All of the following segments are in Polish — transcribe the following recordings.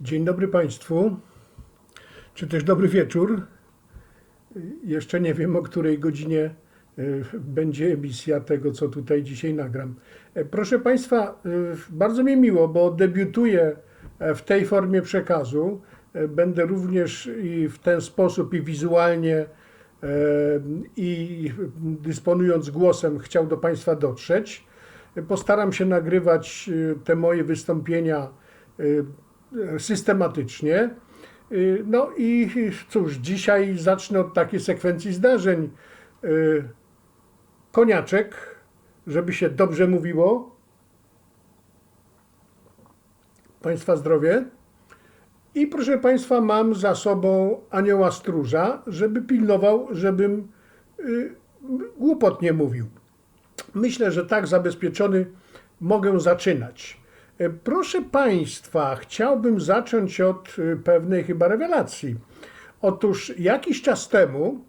Dzień dobry Państwu, czy też dobry wieczór. Jeszcze nie wiem, o której godzinie e, będzie emisja tego, co tutaj dzisiaj nagram. E, Proszę Państwa, e, bardzo mi miło, bo debiutuję w tej formie przekazu. Będę również i w ten sposób, i wizualnie, i dysponując głosem, chciał do Państwa dotrzeć. Postaram się nagrywać te moje wystąpienia systematycznie. Y, No i cóż, dzisiaj zacznę od takiej sekwencji zdarzeń. Y, Koniaczek, żeby się dobrze mówiło. Państwa zdrowie. I proszę Państwa, mam za sobą anioła stróża, żeby pilnował, żebym y, głupot nie mówił. Myślę, że tak zabezpieczony mogę zaczynać. E, Proszę Państwa, chciałbym zacząć od e, pewnej chyba rewelacji. Otóż jakiś czas temu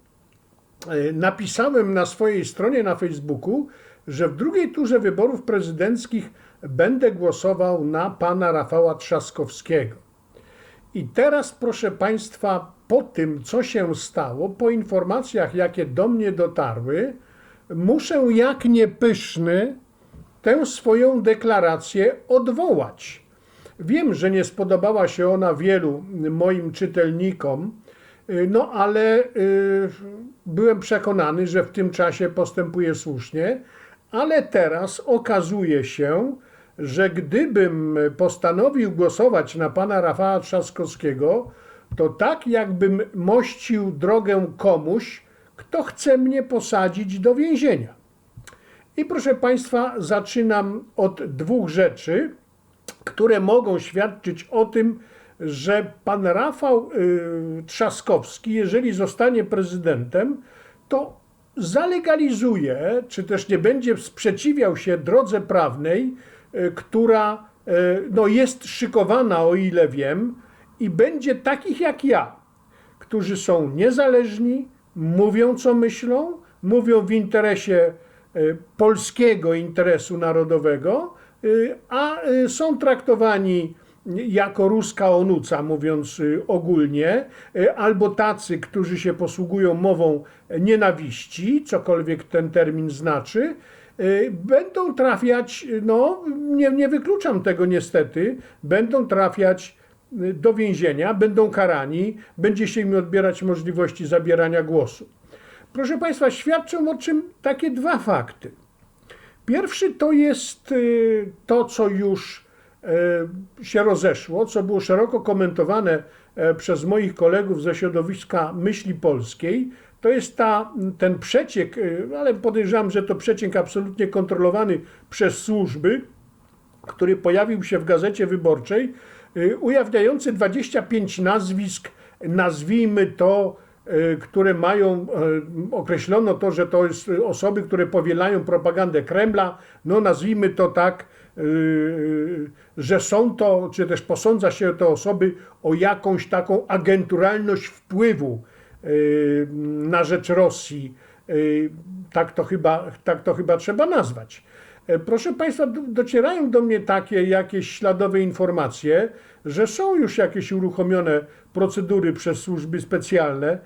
e, napisałem na swojej stronie na Facebooku, że w drugiej turze wyborów prezydenckich będę głosował na pana Rafała Trzaskowskiego. I teraz, proszę Państwa, po tym, co się stało, po informacjach, jakie do mnie dotarły, muszę jak niepyszny tę swoją deklarację odwołać. Wiem, że nie spodobała się ona wielu moim czytelnikom, y, no ale y, byłem przekonany, że w tym czasie postępuję słusznie, ale teraz okazuje się, że gdybym postanowił głosować na pana Rafała Trzaskowskiego, to tak jakbym mościł drogę komuś, kto chce mnie posadzić do więzienia. I proszę Państwa, zaczynam od dwóch rzeczy, które mogą świadczyć o tym, że pan Rafał y, Trzaskowski, jeżeli zostanie prezydentem, to zalegalizuje, czy też nie będzie sprzeciwiał się drodze prawnej, y, która y, no, jest szykowana, o ile wiem, i będzie takich jak ja, którzy są niezależni, mówią co myślą, mówią w interesie polskiego interesu narodowego, y, a y, są traktowani jako ruska onuca, mówiąc y, ogólnie, y, albo tacy, którzy się posługują mową nienawiści, cokolwiek ten termin znaczy, y, będą trafiać, y, no nie, nie wykluczam tego niestety, będą trafiać y, do więzienia, będą karani, będzie się im odbierać możliwości zabierania głosu. Proszę Państwa, świadczą o czym takie dwa fakty. Pierwszy to jest y, to, co już y, się rozeszło, co było szeroko komentowane e, przez moich kolegów ze środowiska myśli polskiej. To jest ta, ten przeciek, y, ale podejrzewam, że to przeciek absolutnie kontrolowany przez służby, który pojawił się w gazecie wyborczej, ujawniający 25 nazwisk, nazwijmy to, które mają, y, określono to, że to jest osoby, które powielają propagandę Kremla, no nazwijmy to tak, że są to, czy też posądza się te osoby o jakąś taką agenturalność wpływu na rzecz Rosji. Tak to chyba, tak to chyba trzeba nazwać. E, Proszę Państwa, do- docierają do mnie takie jakieś śladowe informacje, że są już jakieś uruchomione procedury przez służby specjalne, e,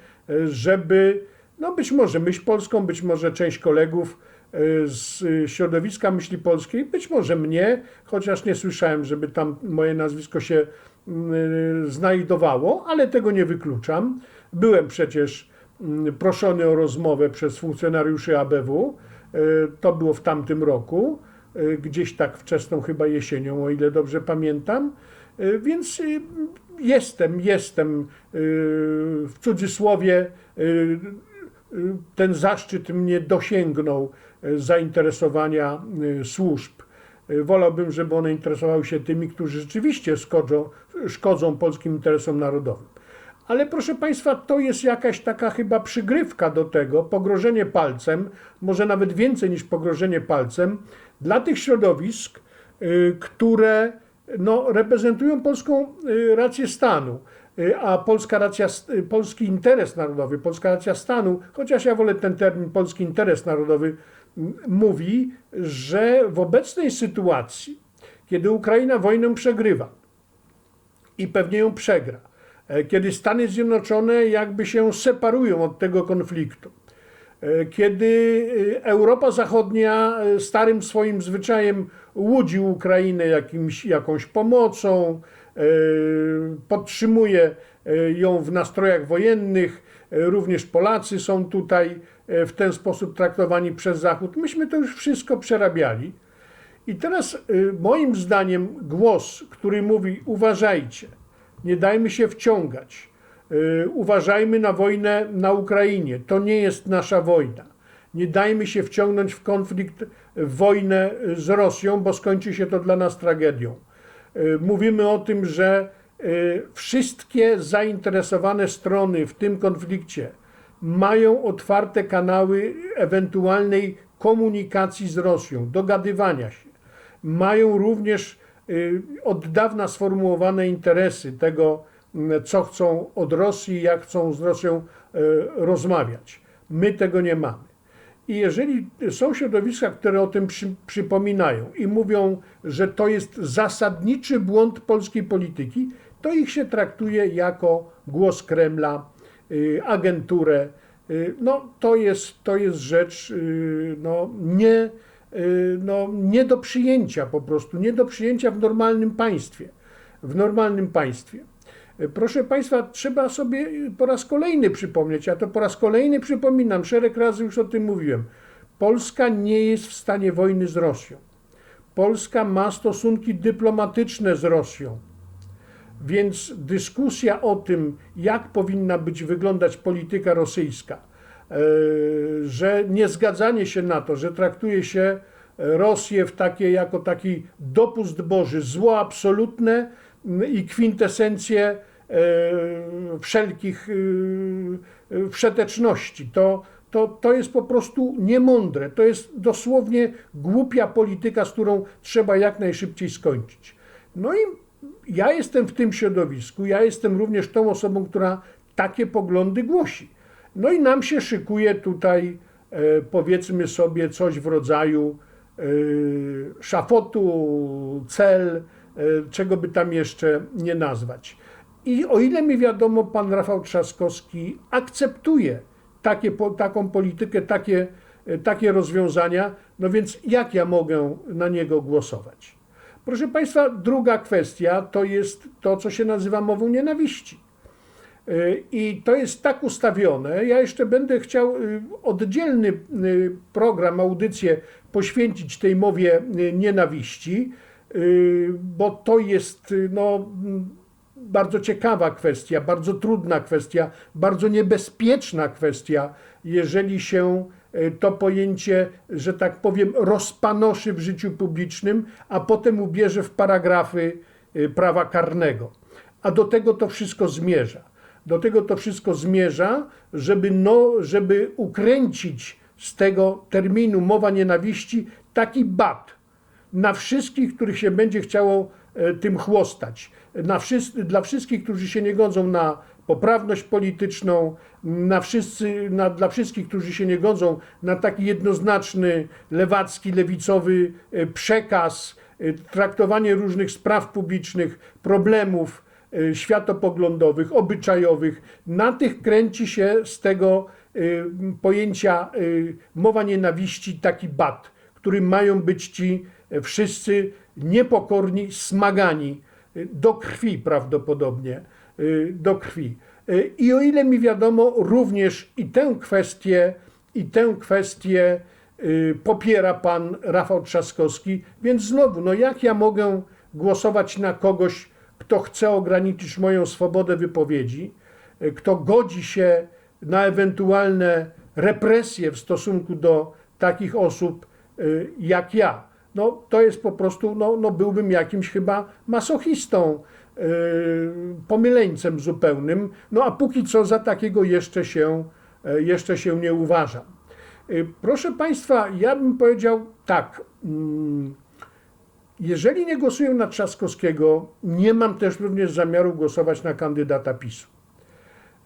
żeby, no być może myśl polską, być może część kolegów e, z e, środowiska myśli polskiej, być może mnie, chociaż nie słyszałem, żeby tam moje nazwisko się mm, znajdowało, ale tego nie wykluczam. Byłem przecież mm, proszony o rozmowę przez funkcjonariuszy ABW. E, To było w tamtym roku, e, gdzieś tak wczesną chyba jesienią, o ile dobrze pamiętam. E, Więc y, jestem, jestem y, w cudzysłowie, y, y, ten zaszczyt mnie dosięgnął y, zainteresowania y, służb. Y, Wolałbym, żeby one interesowały się tymi, którzy rzeczywiście szkodzą, szkodzą polskim interesom narodowym. Ale proszę Państwa, to jest jakaś taka chyba przygrywka do tego, pogrożenie palcem, może nawet więcej niż pogrożenie palcem, dla tych środowisk, y, które no, reprezentują polską y, rację stanu. Y, A polska racja, y, polski interes narodowy, polska racja stanu, chociaż ja wolę ten termin polski interes narodowy, mówi, że w obecnej sytuacji, kiedy Ukraina wojnę przegrywa, i pewnie ją przegra. E, Kiedy Stany Zjednoczone jakby się separują od tego konfliktu. E, Kiedy Europa Zachodnia e, starym swoim zwyczajem łudzi Ukrainę jakimś, jakąś pomocą, e, podtrzymuje e, ją w nastrojach wojennych, e, również Polacy są tutaj w ten sposób traktowani przez Zachód. Myśmy to już wszystko przerabiali. I teraz moim zdaniem głos, który mówi uważajcie, nie dajmy się wciągać, uważajmy na wojnę na Ukrainie, to nie jest nasza wojna. Nie dajmy się wciągnąć w konflikt, w wojnę z Rosją, bo skończy się to dla nas tragedią. Y, Mówimy o tym, że y, wszystkie zainteresowane strony w tym konflikcie mają otwarte kanały ewentualnej komunikacji z Rosją, dogadywania się. Mają również y, od dawna sformułowane interesy tego, co chcą od Rosji, jak chcą z Rosją rozmawiać. My tego nie mamy. I jeżeli są środowiska, które o tym przy, przypominają i mówią, że to jest zasadniczy błąd polskiej polityki, to ich się traktuje jako głos Kremla, y, agenturę. Y, No, to jest, to jest rzecz y, no, nie, y, no, nie do przyjęcia po prostu, nie do przyjęcia w normalnym państwie. W normalnym państwie. Proszę Państwa, trzeba sobie po raz kolejny przypomnieć, ja to po raz kolejny przypominam, szereg razy już o tym mówiłem. Polska nie jest w stanie wojny z Rosją. Polska ma stosunki dyplomatyczne z Rosją. Więc dyskusja o tym, jak powinna być wyglądać polityka rosyjska, e, że niezgadzanie się na to, że traktuje się Rosję w takie, jako taki dopust Boży, zło absolutne i kwintesencję e, wszelkich e, e, wszeteczności. To, to, to jest po prostu niemądre. To jest dosłownie głupia polityka, z którą trzeba jak najszybciej skończyć. No i ja jestem w tym środowisku, ja jestem również tą osobą, która takie poglądy głosi. No i nam się szykuje tutaj, powiedzmy sobie, coś w rodzaju szafotu, cel, czego by tam jeszcze nie nazwać. I o ile mi wiadomo, pan Rafał Trzaskowski akceptuje takie, taką politykę, takie, e, takie rozwiązania, no więc jak ja mogę na niego głosować? Proszę Państwa, druga kwestia to jest to, co się nazywa mową nienawiści. Y, I to jest tak ustawione. Ja jeszcze będę chciał oddzielny program, audycję poświęcić tej mowie nienawiści, bo to jest y, no, bardzo ciekawa kwestia, bardzo trudna kwestia, bardzo niebezpieczna kwestia, jeżeli się y, to pojęcie, że tak powiem, rozpanoszy w życiu publicznym, a potem ubierze w paragrafy y, prawa karnego. A do tego to wszystko zmierza. Do tego to wszystko zmierza, żeby, no, żeby ukręcić z tego terminu mowa nienawiści taki bat na wszystkich, których się będzie chciało e, tym chłostać. Na wszyscy, dla wszystkich, którzy się nie godzą na poprawność polityczną, na wszyscy, na, dla wszystkich, którzy się nie godzą na taki jednoznaczny, lewacki, lewicowy e, przekaz, e, traktowanie różnych spraw publicznych, problemów światopoglądowych, obyczajowych. Na tych kręci się z tego pojęcia mowa nienawiści taki bat, którym mają być ci wszyscy niepokorni, smagani e, do krwi prawdopodobnie, e, do krwi. E, I o ile mi wiadomo, również i tę kwestię, i tę kwestię y, popiera pan Rafał Trzaskowski, więc znowu, no jak ja mogę głosować na kogoś, kto chce ograniczyć moją swobodę wypowiedzi, y, kto godzi się na ewentualne represje w stosunku do takich osób y, jak ja. No to jest po prostu, no, no byłbym jakimś chyba masochistą, yy, pomyleńcem zupełnym, no a póki co za takiego jeszcze się, e, jeszcze się nie uważam. Yy, Proszę Państwa, ja bym powiedział tak. mm, Jeżeli nie głosuję na Trzaskowskiego, nie mam też również zamiaru głosować na kandydata PiSu.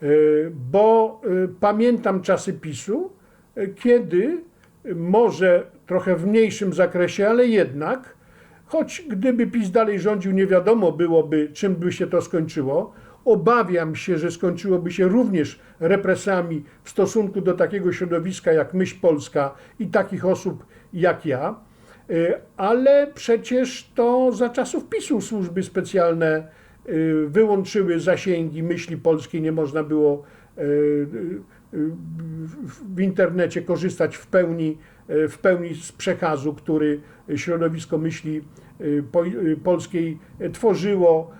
Yy, Bo yy, pamiętam czasy PiSu, yy, kiedy może trochę w mniejszym zakresie, ale jednak choć gdyby PiS dalej rządził, nie wiadomo byłoby, czym by się to skończyło. Obawiam się, że skończyłoby się również represjami w stosunku do takiego środowiska jak Myśl Polska i takich osób jak ja. Y, Ale przecież to za czasów PiSu służby specjalne y, wyłączyły zasięgi myśli polskiej, nie można było y, w- internecie korzystać w pełni, y, w pełni z przekazu, który środowisko myśli po- y, polskiej tworzyło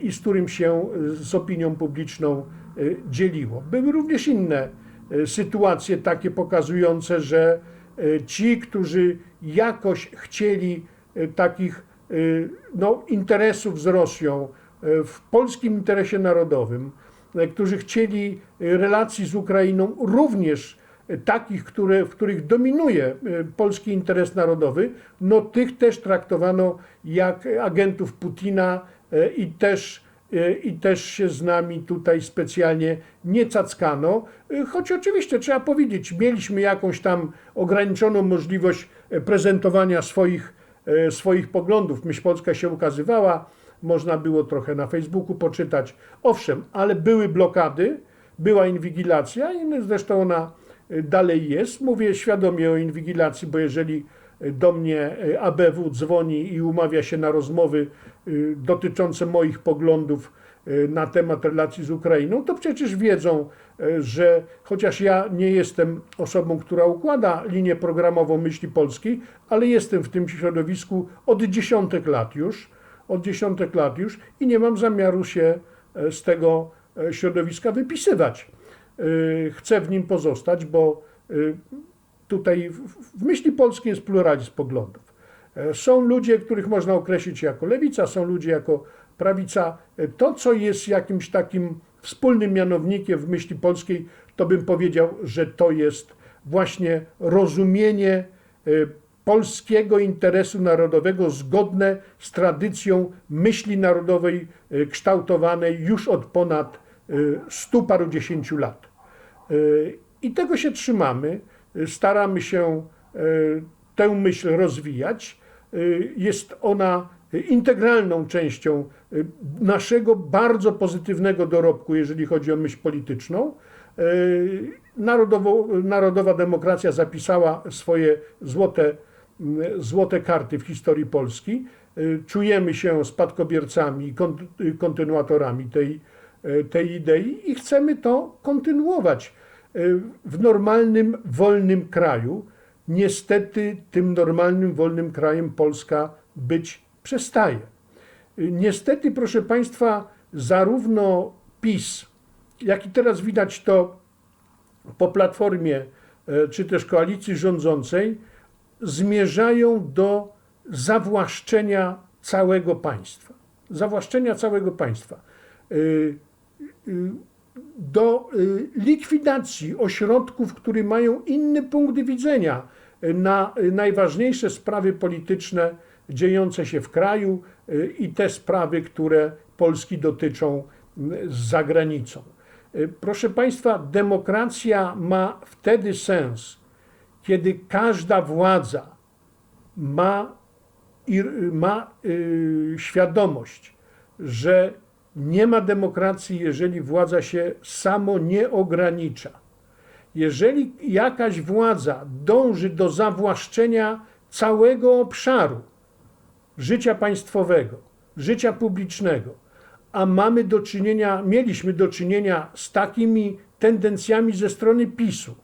i z którym się z opinią publiczną dzieliło. Były również inne sytuacje takie pokazujące, że ci, którzy jakoś chcieli takich no, interesów z Rosją w polskim interesie narodowym, którzy chcieli y, relacji z Ukrainą, również y, takich, które, w których dominuje polski interes narodowy, no tych też traktowano jak agentów Putina i też i też się z nami tutaj specjalnie nie cackano, choć oczywiście trzeba powiedzieć, mieliśmy jakąś tam ograniczoną możliwość e, prezentowania swoich, e, swoich poglądów. Myśl Polska się ukazywała, można było trochę na Facebooku poczytać. Owszem, ale były blokady, była inwigilacja i zresztą ona e, dalej jest. Mówię świadomie o inwigilacji, bo jeżeli e, do mnie e, ABW dzwoni i umawia się na rozmowy dotyczące moich poglądów na temat relacji z Ukrainą, to przecież wiedzą, że chociaż ja nie jestem osobą, która układa linię programową myśli polskiej, ale jestem w tym środowisku od dziesiątek lat już, od dziesiątek lat już i nie mam zamiaru się e, z tego e, środowiska wypisywać. E, Chcę w nim pozostać, bo tutaj w- myśli polskiej jest pluralizm poglądów. Są ludzie, których można określić jako lewica, są ludzie jako prawica. To, co jest jakimś takim wspólnym mianownikiem w myśli polskiej, to bym powiedział, że to jest właśnie rozumienie polskiego interesu narodowego zgodne z tradycją myśli narodowej e, kształtowanej już od ponad e, stu parudziesięciu lat. E, I tego się trzymamy, staramy się tę myśl rozwijać. Jest ona integralną częścią naszego bardzo pozytywnego dorobku, jeżeli chodzi o myśl polityczną. Narodowo, narodowa demokracja zapisała swoje złote, złote karty w historii Polski. E, Czujemy się spadkobiercami y, kontynuatorami tej, e, tej idei i chcemy to kontynuować w normalnym, wolnym kraju. Niestety tym normalnym, wolnym krajem Polska być przestaje. Y, Niestety, proszę Państwa, zarówno PiS, jak i teraz widać to po platformie czy też koalicji rządzącej, zmierzają do zawłaszczenia całego państwa. Zawłaszczenia całego państwa. Y, y, Do y, likwidacji ośrodków, które mają inny punkt widzenia na najważniejsze sprawy polityczne dziejące się w kraju i te sprawy, które Polski dotyczą y, za granicą. Y, Proszę Państwa, demokracja ma wtedy sens, kiedy każda władza ma, ma y, świadomość, że nie ma demokracji, jeżeli władza się samo nie ogranicza. Jeżeli jakaś władza dąży do zawłaszczenia całego obszaru życia państwowego, życia publicznego, a mamy do czynienia, mieliśmy do czynienia z takimi tendencjami ze strony PiSu,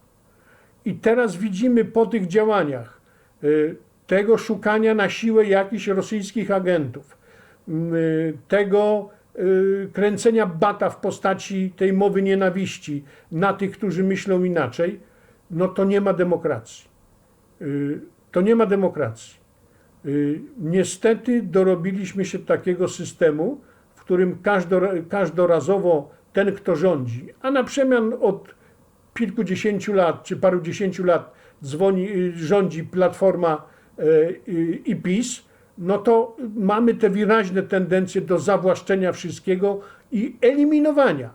i teraz widzimy po tych działaniach y, tego szukania na siłę jakichś rosyjskich agentów, y, tego y, kręcenia bata w postaci tej mowy nienawiści na tych, którzy myślą inaczej, no to nie ma demokracji. To nie ma demokracji. Niestety dorobiliśmy się takiego systemu, w którym każdora- każdorazowo ten, kto rządzi, a na przemian od kilkudziesięciu lat czy parudziesięciu lat dzwoni, y, rządzi Platforma y, i PiS, no to mamy te wyraźne tendencje do zawłaszczenia wszystkiego i eliminowania.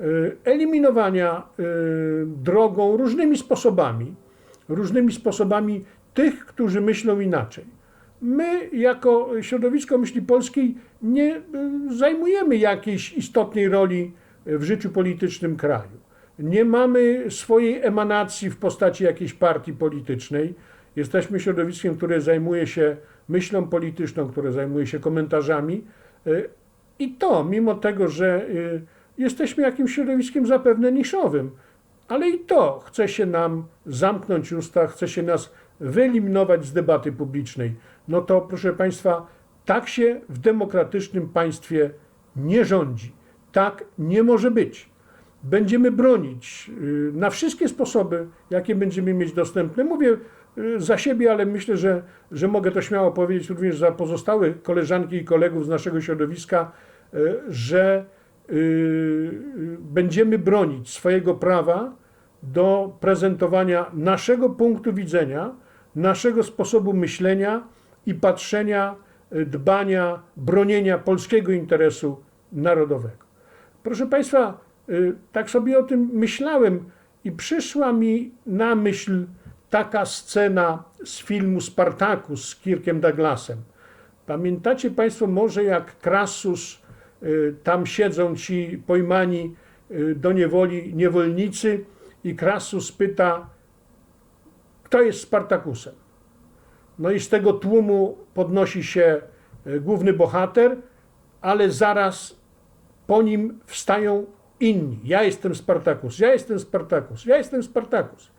y, Eliminowania drogą różnymi sposobami, różnymi sposobami tych, którzy myślą inaczej. My, jako środowisko myśli polskiej, nie zajmujemy jakiejś istotnej roli w życiu politycznym kraju. Nie mamy swojej emanacji w postaci jakiejś partii politycznej. Jesteśmy środowiskiem, które zajmuje się myślą polityczną, które zajmuje się komentarzami. Y, I to, mimo tego, że y, jesteśmy jakimś środowiskiem zapewne niszowym, ale i to chce się nam zamknąć usta, chce się nas wyeliminować z debaty publicznej. No to, proszę Państwa, tak się w demokratycznym państwie nie rządzi. Tak nie może być. Będziemy bronić y, na wszystkie sposoby, jakie będziemy mieć dostępne. Mówię y, za siebie, ale myślę, że, że mogę to śmiało powiedzieć również za pozostałe koleżanki i kolegów z naszego środowiska, y, że będziemy bronić swojego prawa do prezentowania naszego punktu widzenia, naszego sposobu myślenia i patrzenia, dbania, bronienia polskiego interesu narodowego. Proszę Państwa, tak sobie o tym myślałem i przyszła mi na myśl taka scena z filmu Spartacus z Kirkiem Douglasem. Pamiętacie Państwo może jak Krasus, y, tam siedzą ci pojmani y, do niewoli niewolnicy i Krasus pyta, kto jest Spartakusem? No i z tego tłumu podnosi się y, główny bohater, ale zaraz po nim wstają inni. Ja jestem Spartakus, ja jestem Spartakus, ja jestem Spartakus.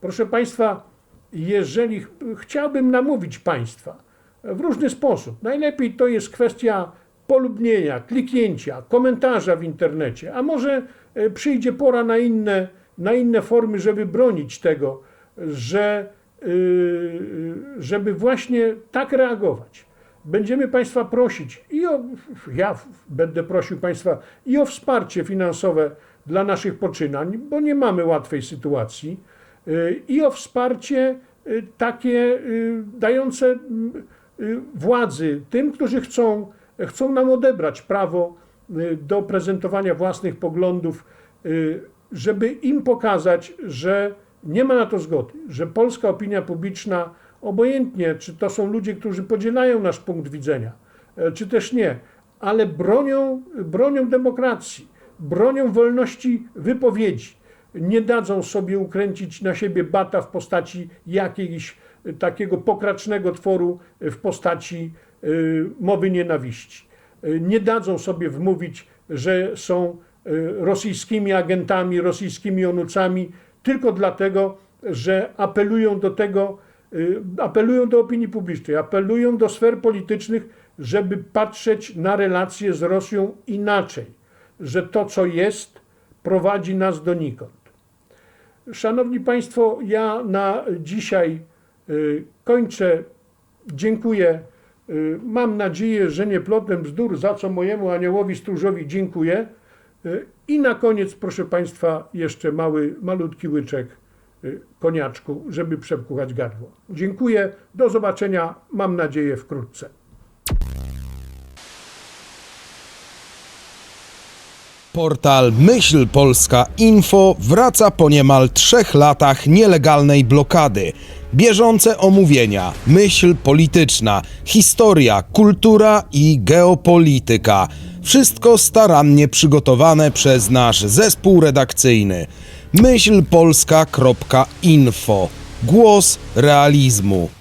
Proszę Państwa, jeżeli ch- chciałbym namówić Państwa w różny sposób, najlepiej to jest kwestia polubnienia, kliknięcia, komentarza w internecie, a może e, przyjdzie pora na inne, na inne formy, żeby bronić tego, że, yy, żeby właśnie tak reagować. Będziemy Państwa prosić i o, ja będę prosił Państwa i o wsparcie finansowe dla naszych poczynań, bo nie mamy łatwej sytuacji, y, i o wsparcie y, takie y, dające władzy tym, którzy chcą, chcą nam odebrać prawo do prezentowania własnych poglądów, żeby im pokazać, że nie ma na to zgody, że polska opinia publiczna, obojętnie czy to są ludzie, którzy podzielają nasz punkt widzenia, e, czy też nie, ale bronią, bronią demokracji, bronią wolności wypowiedzi. Nie dadzą sobie ukręcić na siebie bata w postaci jakiegoś e, takiego pokracznego tworu e, w postaci mowy nienawiści. Nie dadzą sobie wmówić, że są rosyjskimi agentami, rosyjskimi onucami, tylko dlatego, że apelują do tego, apelują do opinii publicznej, apelują do sfer politycznych, żeby patrzeć na relacje z Rosją inaczej, że to, co jest, prowadzi nas donikąd. Szanowni Państwo, ja na dzisiaj y, kończę. Dziękuję. Y, Mam nadzieję, że nie plotem bzdur, za co mojemu aniołowi stróżowi dziękuję. Y, I na koniec, proszę Państwa, jeszcze mały, malutki łyczek y, koniaczku, żeby przepłuchać gardło. Dziękuję. Do zobaczenia, mam nadzieję, wkrótce. Portal Myśl Polska Info wraca po niemal trzech latach nielegalnej blokady. Bieżące omówienia, myśl polityczna, historia, kultura i geopolityka. Wszystko starannie przygotowane przez nasz zespół redakcyjny. myślpolska.info. Głos realizmu.